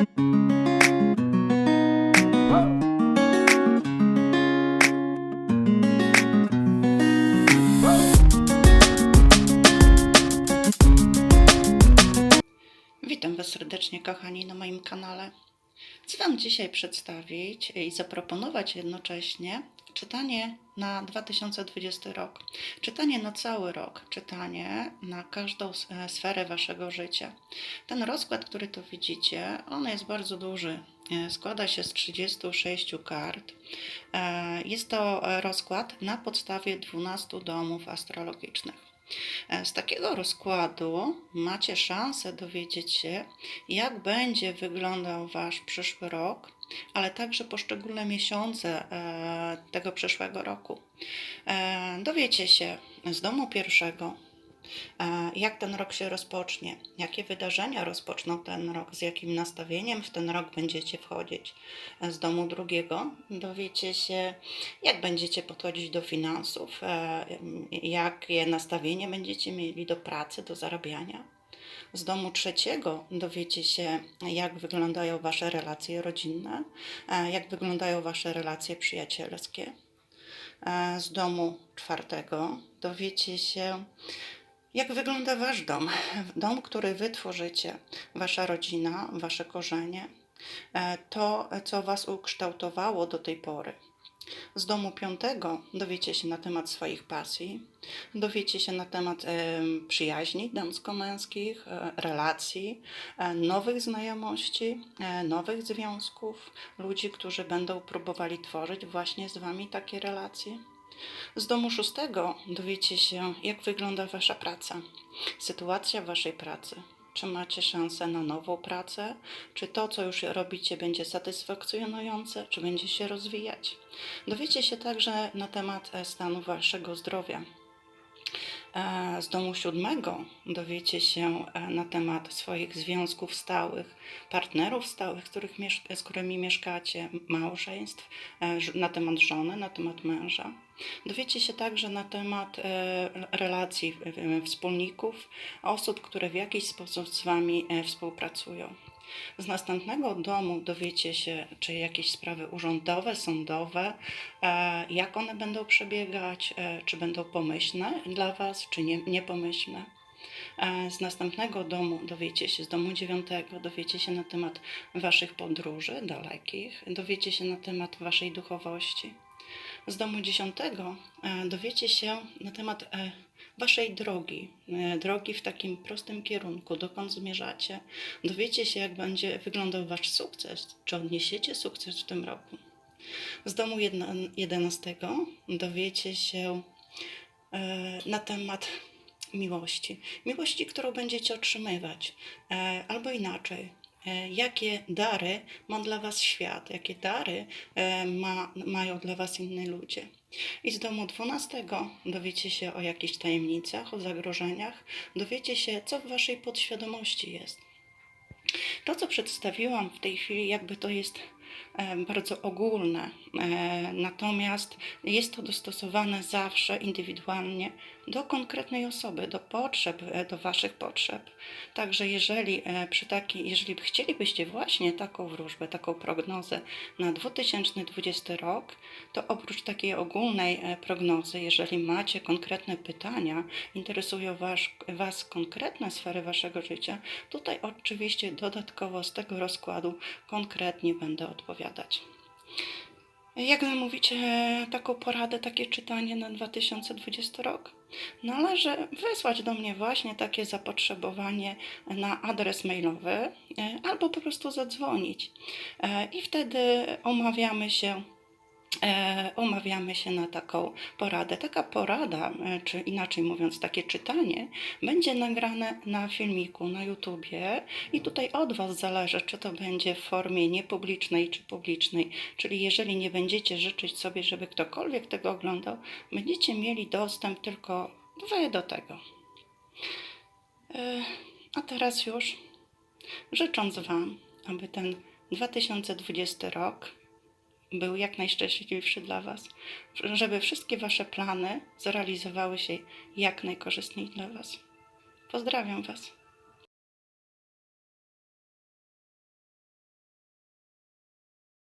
Witam Was serdecznie, kochani, na moim kanale. Chcę Wam dzisiaj przedstawić i zaproponować jednocześnie czytanie na 2020 rok. Czytanie na cały rok, czytanie na każdą e, sferę Waszego życia. Ten rozkład, który tu widzicie, on jest bardzo duży. E, Składa się z 36 kart. E, Jest to rozkład na podstawie 12 domów astrologicznych. E, Z takiego rozkładu macie szansę dowiedzieć się, jak będzie wyglądał Wasz przyszły rok, ale także poszczególne miesiące e, tego przyszłego roku. E, Dowiecie się z domu pierwszego, jak ten rok się rozpocznie, jakie wydarzenia rozpoczną ten rok, z jakim nastawieniem w ten rok będziecie wchodzić. E, Z domu drugiego dowiecie się, jak będziecie podchodzić do finansów, e, jakie nastawienie będziecie mieli do pracy, do zarabiania. Z domu trzeciego dowiecie się, jak wyglądają Wasze relacje rodzinne, e, jak wyglądają Wasze relacje przyjacielskie. E, Z domu czwartego dowiecie się, jak wygląda Wasz dom, dom, który Wy tworzycie, Wasza rodzina, Wasze korzenie, e, to, co Was ukształtowało do tej pory. Z domu piątego dowiecie się na temat swoich pasji, dowiecie się na temat em, przyjaźni damsko-męskich, e, relacji, e, nowych znajomości, e, nowych związków, ludzi, którzy będą próbowali tworzyć właśnie z Wami takie relacje. Z domu szóstego dowiecie się, jak wygląda Wasza praca, sytuacja Waszej pracy. Czy macie szansę na nową pracę? Czy to, co już robicie, będzie satysfakcjonujące? Czy będzie się rozwijać? Dowiecie się także na temat e, stanu Waszego zdrowia. E, Z domu siódmego dowiecie się e, na temat swoich związków stałych, partnerów stałych, z, których z którymi mieszkacie, małżeństw, e, na temat żony, na temat męża. Dowiecie się także na temat relacji wspólników, osób, które w jakiś sposób z Wami współpracują. Z następnego domu dowiecie się, czy jakieś sprawy urzędowe, sądowe, e, jak one będą przebiegać, e, czy będą pomyślne dla Was, czy nie, niepomyślne. E, Z następnego domu dowiecie się, z domu dziewiątego dowiecie się na temat Waszych podróży dalekich, dowiecie się na temat Waszej duchowości. Z domu dziesiątego e, dowiecie się na temat e, Waszej drogi, e, drogi w takim prostym kierunku, dokąd zmierzacie. Dowiecie się, jak będzie wyglądał Wasz sukces, czy odniesiecie sukces w tym roku. Z domu jedenastego dowiecie się na temat miłości. Miłości, którą będziecie otrzymywać, albo inaczej. E, Jakie dary ma dla Was świat, jakie dary e, ma, mają dla Was inni ludzie. I z domu dwunastego dowiecie się o jakichś tajemnicach, o zagrożeniach, dowiecie się, co w Waszej podświadomości jest. To, co przedstawiłam w tej chwili, jakby to jest bardzo ogólne, e, natomiast jest to dostosowane zawsze indywidualnie do konkretnej osoby, do potrzeb, e, do Waszych potrzeb. Także jeżeli e, przy takiej, jeżeli chcielibyście właśnie taką wróżbę, taką prognozę na 2020 rok, to oprócz takiej ogólnej prognozy, jeżeli macie konkretne pytania, interesują was, was konkretne sfery Waszego życia, tutaj oczywiście dodatkowo z tego rozkładu konkretnie będę odpowiadać. Jak zamówicie taką poradę, takie czytanie na 2020 rok? Należy wysłać do mnie właśnie takie zapotrzebowanie na adres mailowy e, albo po prostu zadzwonić. E, I wtedy omawiamy się umawiamy się na taką poradę. Taka porada, e, czy inaczej mówiąc, takie czytanie, będzie nagrane na filmiku na YouTubie i tutaj od Was zależy, czy to będzie w formie niepublicznej, czy publicznej. Czyli jeżeli nie będziecie życzyć sobie, żeby ktokolwiek tego oglądał, będziecie mieli dostęp tylko Wy do tego. E, A teraz już życząc Wam, aby ten 2020 rok był jak najszczęśliwszy dla Was, żeby wszystkie Wasze plany zrealizowały się jak najkorzystniej dla Was. Pozdrawiam Was.